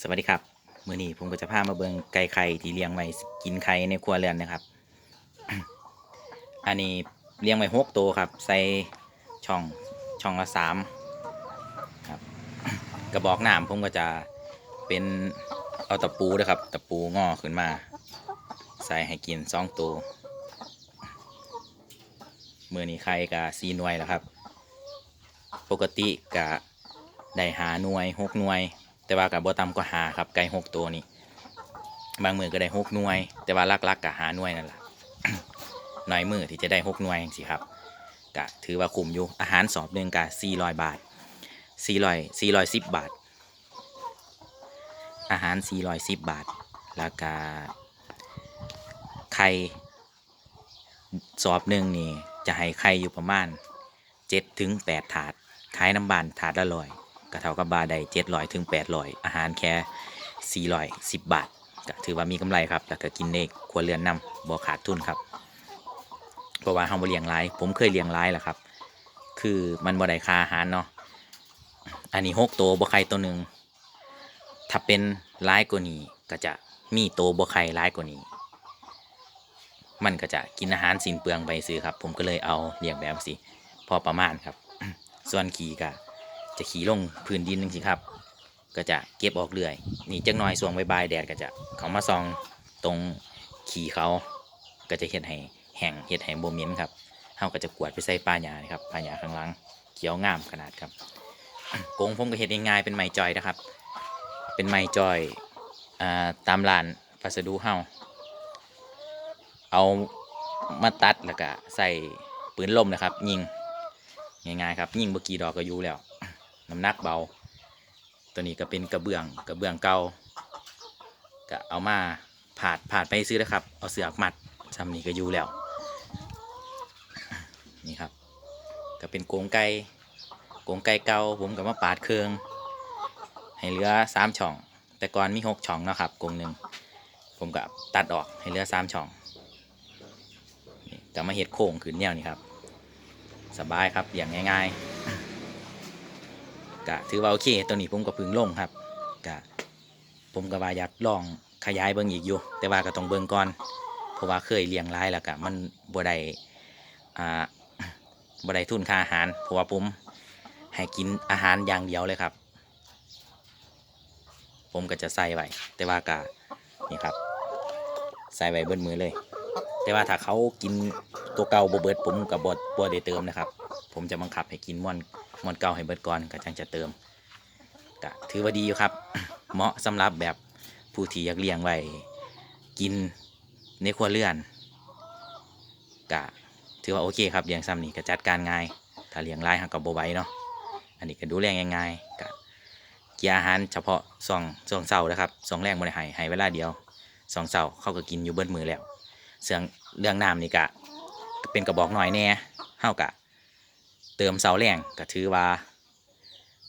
สวัสดีครับมื้อนี้ผมก็จะพามาเบิ่งไก่ไข่ที่เลี้ยงไว้กินไข่ในครัวเรือนนะครับ อันนี้เลี้ยงไว้หกตัวครับ ใส่ช่องช่องละสามครับ กระบอกน้ำผมก็จะเป็นเอาตะปูนะครับตะปูงอขึ้นมา ใส่ให้กินสองตัวมื่อนี้ไข่กับซีหน่วยแล้วครับ ปกติกะได้หาหน่วยหกหน่วย แต่ว่ากับบ่ต่ำก็หาครับไก่หกตัวนี้ บางมือก็ได้หกหน่วย แต่ว่าลักๆกกับหาหน่วยนั่นแหละหน่อยมือที่จะได้หกหน่วยสิครับกะถือว่าคุ้มอยู่อาหารสอบหนึ่งกะสี่ร้อยบาทสี่ร้อยสี่ร้อยสิบบาท อาหารสี่ร้อยสิบบาทแล้วก็ไข่สอบหนึ่งนี่จะให้ไข่อยู่ประมาณเจ็ดถึงแปดถาดขายน้ำบานถาดละร้อย ก็เท่ากับบาได้เจ็ดร้อยถึงแปดร้อยอาหารแค่สี่ร้อยสิบบาทก็ถือว่ามีกำไรครับแล้วก็กินได้ครัวเรือนนำบ่ขาดทุนครับเพราะว่าเฮาบ่เลี้ยงหลายผมเคยเลี้ยงหลายแหละครับ คือมันบ่ได้ค่าอาหารเนาะอันนี้หกตัวบ่ไข่ตัวหนึ่งถ้าเป็นหลายกว่านี้ก็จะมีโตบ่ไข่หลายกว่านี้ มันก็จะกินอาหารสิ้นเปลืองไปซื้อครับ ผมก็เลยเอาเลี้ยงแบบสิพอประมาณครับ ส่วนขี่ก็ จะขี่ลงพื้นดินนึงสิครับ ก็จะเก็บออกเรื่อย นี่จักหน่อยส่วงใบายๆแดดก็จะเขามาซองตรงขี่เขา ก็จะเฮ็ดให้แห้งเฮ็ดให้บ่เหม็นครับเฮาก็จะกวดไปใส่ป่าหญ้าครับป่าหญ้าข้างหลังเขียวงามขนาดครับกงผมก็เฮ็ดง่ายๆเป็นไม้จอยนะครับ เป็นไม้จอยอตามร้านพัสดุเฮาเอามาตัดแล้วก็ใส่ปืนลมนะครับ ยิงง่ายๆครับ ยิงเมื่อกี้ดอกก็อยู่แล้ว น้ำหนักเบา ตัวนี้ก็เป็นกระเบื้องกระเบื้องเก่าก็เอามาผาดผาดไปซื้อนะครับ เอาเสือกมัดซ้ำนี่ก็อยู่แล้ว นี่ครับ ก็เป็นโกงไก่โกงไก่เก่าผมก็มาปาดเครื่อง ให้เหลือสามช่อง แต่ก่อนมีหกช่องนะครับโกงหนึ่งผมก็ตัดออกให้เหลือสามช่องนี่ก็มาเฮ็ดโค้งขึ้นแนวนี่ครับ สบายครับอย่างง่าย ๆ กะถือว่าโอเคตัวนี้ผมก็พึ่งลงครับกะผมก็ว่าอยากลองขยายเบิ่งอีกอยู่ แต่ว่าก็ต้องเบิ่งก่อนเพราะว่าเคยเลี้ยงหลายแล้วกะมันบ่ได้อ่าบ่ได้ทุนค่าอาหารเพราะว่าผมให้กินอาหารอย่างเดียวเลยครับ ผมก็จะใส่ไว้แต่ว่ากะนี่ครับ ใส่ไว้เบิ้มือเลย แต่ว่าถ้าเขากินตัวเก่าบเบิดผมกับบดบ่ได้เติมนะครับ ผมจะบังคับให้กินม่วน ม่วนเก่าให้เบิดก่อนก็จังจะเติมก็ถือว่าดีอยู่ครับ เหมาะสำหรับแบบผู้ที่อยากเลี้ยงไว้กินในครัวเรือนก็ถือว่าโอเคครับเลี้ยงซ้ำนี่ก็จัดการง่าย ถ้าเลี้ยงลายหักกับโบไหวเนาะอันนี้ก็ดูแลง่ายๆก็กี่ยอาหารเฉพาะสองสองเสาร์นะครับสองแรงบ่ได้ให้ให้เวลาเดียวสองเสาร์เขาก็กินอยู่เบิดมือแล้วเสื่องเรื่องน้ำนี่กะเป็นกระบอกหน่อยแน่เฮากะ เติมเสาแรงก็ถือว่า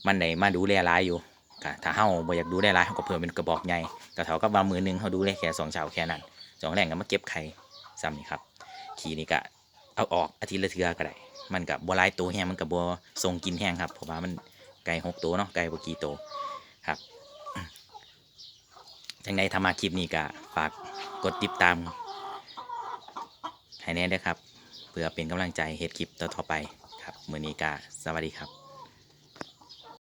มันได้มาดูแลหลายอยู่กะถ้าเฮาบ่อยากดูแลหลายเฮาก็เพิ่มเป็นกระบอกใหญ่ก็เท่ากับว่ามือหนึงเฮาดูแลแค่สองเสาแค่นั้นสองแรงก็มาเก็บไข่ซ้ำนี่ครับ ขี่นี่กะเอาออกอาทิตย์ละเทื่อก็ได้มันกับบัวลายตัวแห้งมันกับบัวทรงกินแห้งครับเพราะว่ามันไก่หกตัวเนาะไก่บกี่ตัวครับจังใดทำมาคลิปนี้ก็ฝากกดติดตามให้แน่ด้วยครับเพื่อเป็นกำลังใจเฮ็ดคลิปต่อๆไป ครับมือนี้กาสวัสดีครับ